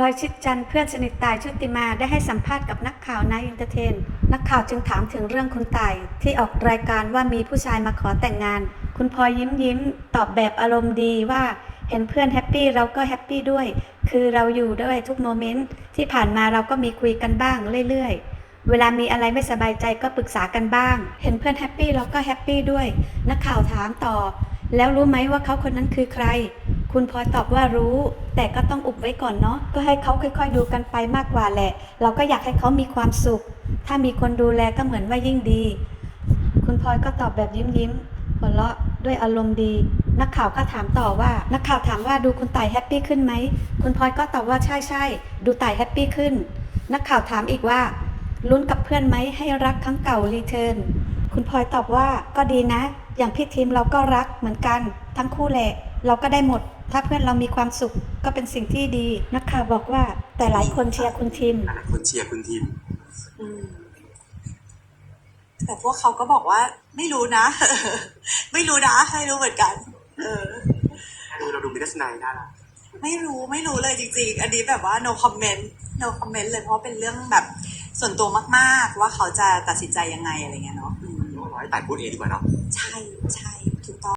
ลอยชิดจันทร์เพื่อนสนิทตายชุติมาได้ให้สัมภาษณ์กับนักข่าวนายอินเตอร์เทน นักข่าวจึงถามถึงเรื่องคุณตาย ที่ออกรายการว่ามีผู้ชายมาขอแต่งงาน คุณพลอยยิ้มยิ้ม ตอบแบบอารมณ์ดีว่าเห็นเพื่อนแฮปปี้เราก็แฮปปี้ด้วย คือเราอยู่ด้วยทุกโมเมนต์ที่ผ่านมาเราก็มีคุยกันบ้างเรื่อยๆ เวลามีอะไรไม่สบายใจก็ปรึกษากันบ้าง เห็นเพื่อนแฮปปี้เราก็แฮปปี้ด้วย นักข่าวถามต่อ แล้วรู้ไหมว่าเขาคนนั้นคือใคร คุณพลอยตอบว่ารู้ แต่ก็ต้องอุบไว้ก่อนเนาะก็ให้เขาค่อย ๆ ดูกันไปมากกว่าแหละ เราก็อยากให้เขามีความสุข ถ้ามีคนดูแลก็เหมือนว่ายิ่งดี คุณพลอยก็ตอบแบบยิ้มยิ้มๆหัวเราะด้วยอารมณ์ดี นักข่าวก็ถามต่อว่า นักข่าวถามว่าดูคุณต่ายแฮปปี้ขึ้นไหมคุณพลอยก็ตอบว่าใช่ใช่ดูต่ายแฮปปี้ขึ้น นักข่าวถามอีกว่าลุ้นกับเพื่อนไหมให้รักครั้งเก่ารีเทิร์นคุณพลอยตอบว่าก็ดีนะ อย่างพี่ทีมเราก็รักเหมือนกัน ทั้งคู่แหละ เราก็ได้หมด ถ้าเพื่อนเรามีความสุขก็เป็นสิ่งที่ดีนักข่าวบอกว่า แต่หลายคนเชียร์คุณทีมหลายคนเชียร์คุณทีมอืมแต่พวกเขาก็บอกว่า ไม่รู้นะ ไม่รู้นะไม่รู้เหมือนกัน เออดูเราดูมิสไนน่ารักไม่รู้ไม่รู้เลยจริงๆ อันนี้แบบว่า no comment no comment เลยเพราะเป็นเรื่องแบบส่วนตัวมากๆ ว่าเขาจะตัดสินใจยังไงอะไรเงี้ยเนาะอืมร้อยแต่พูดเองดีกว่าเนาะใช่ใช่